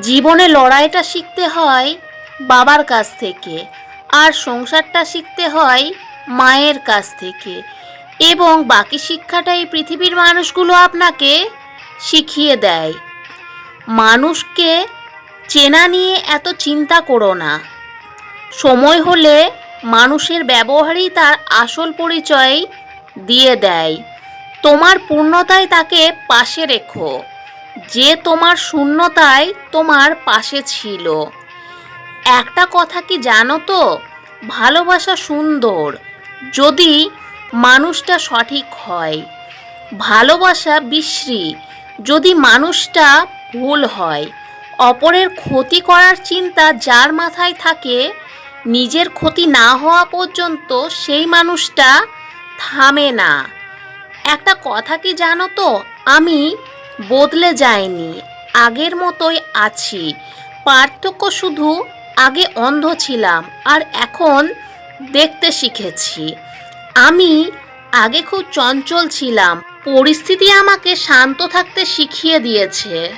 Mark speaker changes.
Speaker 1: জীবনে লড়াইটা শিখতে হয় বাবার কাছ থেকে আর সংসারটা শিখতে হয় মায়ের কাছ থেকে। এবং বাকি শিক্ষাটা এই পৃথিবীর মানুষগুলো আপনাকে শিখিয়ে দেয়। মানুষকে চেনা নিয়ে এত চিন্তা করো না। সময় হলে মানুষের ব্যবহারই তার আসল পরিচয় দিয়ে দেয়। তোমার পূর্ণতায় তাকে পাশে রেখো। যে তোমার শূন্যতায় তোমার পাশে ছিল। একটা কথা কি জানো তো? ভালোবাসা সুন্দর, যদি মানুষটা সঠিক হয়। ভালোবাসা বিশ্রী, যদি মানুষটা ভুল হয়। অপরের ক্ষতি করার চিন্তা যার মাথায় থাকে, নিজের ক্ষতি না হওয়া পর্যন্ত সেই মানুষটা থামে না। একটা কথা কি জানো তো? আমি বদলে যায়নি। আগের মতোই আছি। পার্থক্য শুধু আগে অন্ধ ছিলাম আর এখন দেখতে শিখেছি। আমি আগে খুব চঞ্চল ছিলাম। পরিস্থিতি আমাকে শান্ত থাকতে শিখিয়ে দিয়েছে।